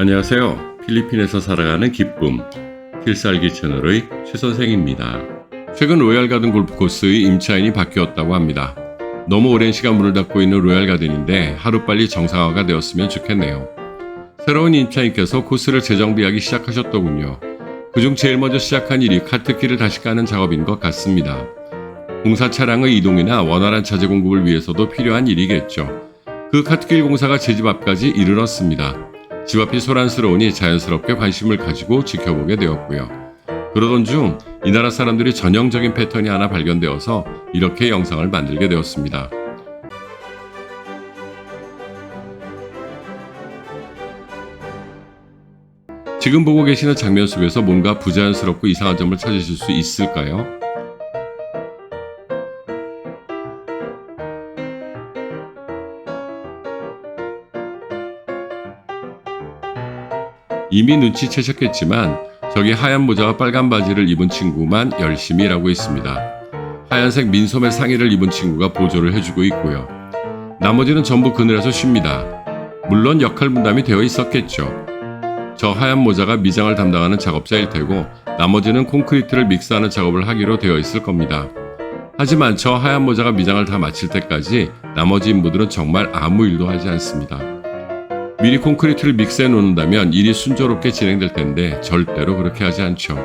안녕하세요. 필리핀에서 살아가는 기쁨 필살기 채널의 최 선생입니다. 최근 로얄 가든 골프 코스의 임차인이 바뀌었다고 합니다. 너무 오랜 시간 문을 닫고 있는 로얄 가든인데 하루빨리 정상화가 되었으면 좋겠네요. 새로운 임차인께서 코스를 재정비하기 시작하셨더군요. 그중 제일 먼저 시작한 일이 카트길을 다시 까는 작업인 것 같습니다. 공사 차량의 이동이나 원활한 자재 공급을 위해서도 필요한 일이겠죠. 그 카트길 공사가 제 집 앞까지 이르렀습니다. 집 앞이 소란스러우니 자연스럽게 관심을 가지고 지켜보게 되었고요. 그러던 중 이 나라 사람들이 전형적인 패턴이 하나 발견되어서 이렇게 영상을 만들게 되었습니다. 지금 보고 계시는 장면 속에서 뭔가 부자연스럽고 이상한 점을 찾으실 수 있을까요? 이미 눈치채셨겠지만 저기 하얀 모자와 빨간 바지를 입은 친구만 열심히 일하고 있습니다. 하얀색 민소매 상의를 입은 친구가 보조를 해주고 있고요. 나머지는 전부 그늘에서 쉽니다. 물론 역할 분담이 되어 있었겠죠. 저 하얀 모자가 미장을 담당하는 작업자일 테고 나머지는 콘크리트를 믹스하는 작업을 하기로 되어 있을 겁니다. 하지만 저 하얀 모자가 미장을 다 마칠 때까지 나머지 인부들은 정말 아무 일도 하지 않습니다. 미리 콘크리트를 믹스해 놓는다면 일이 순조롭게 진행될 텐데 절대로 그렇게 하지 않죠.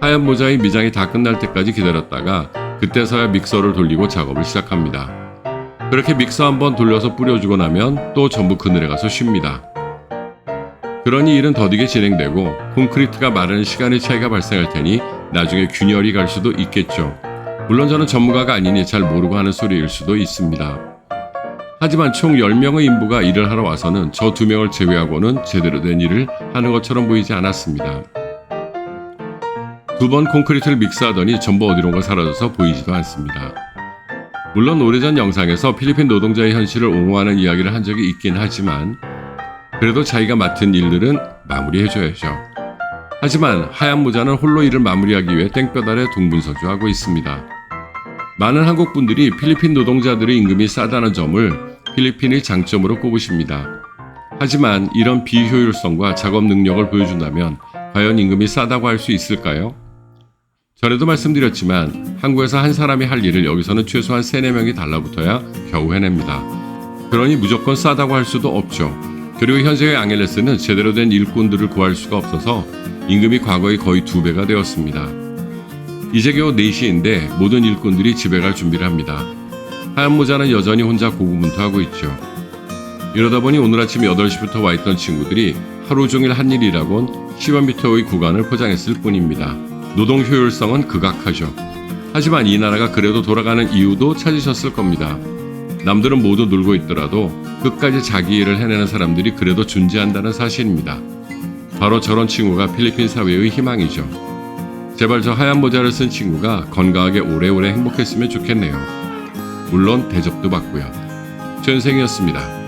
하얀 모자의 미장이 다 끝날 때까지 기다렸다가 그때서야 믹서를 돌리고 작업을 시작합니다. 그렇게 믹서 한번 돌려서 뿌려주고 나면 또 전부 그늘에 가서 쉽니다. 그러니 일은 더디게 진행되고 콘크리트가 마르는 시간의 차이가 발생할 테니 나중에 균열이 갈 수도 있겠죠. 물론 저는 전문가가 아니니 잘 모르고 하는 소리일 수도 있습니다. 하지만 총 10명의 인부가 일을 하러 와서는 저 두 명을 제외하고는 제대로 된 일을 하는 것처럼 보이지 않았습니다. 두 번 콘크리트를 믹스하더니 전부 어디론가 사라져서 보이지도 않습니다. 물론 오래전 영상에서 필리핀 노동자의 현실을 옹호하는 이야기를 한 적이 있긴 하지만 그래도 자기가 맡은 일들은 마무리해줘야죠. 하지만 하얀 모자는 홀로 일을 마무리하기 위해 땡볕 아래 동분서주하고 있습니다. 많은 한국 분들이 필리핀 노동자들의 임금이 싸다는 점을 필리핀의 장점으로 꼽으십니다. 하지만 이런 비효율성과 작업 능력을 보여준다면 과연 임금이 싸다고 할 수 있을까요? 전에도 말씀드렸지만 한국에서 한 사람이 할 일을 여기서는 최소한 3, 4명이 달라붙어야 겨우 해냅니다. 그러니 무조건 싸다고 할 수도 없죠. 그리고 현재의 앙헬레스는 제대로 된 일꾼들을 구할 수가 없어서 임금이 과거의 거의 두 배가 되었습니다. 이제 겨우 4시인데 모든 일꾼들이 집에 갈 준비를 합니다. 하얀 모자는 여전히 혼자 고군분투하고 있죠. 이러다 보니 오늘 아침 8시부터 와 있던 친구들이 하루 종일 한 일이라곤 10여 미터의 구간을 포장했을 뿐입니다. 노동 효율성은 극악하죠. 하지만 이 나라가 그래도 돌아가는 이유도 찾으셨을 겁니다. 남들은 모두 놀고 있더라도 끝까지 자기 일을 해내는 사람들이 그래도 존재한다는 사실입니다. 바로 저런 친구가 필리핀 사회의 희망이죠. 제발 저 하얀 모자를 쓴 친구가 건강하게 오래오래 행복했으면 좋겠네요. 물론 대접도 받고요. 최은생이었습니다.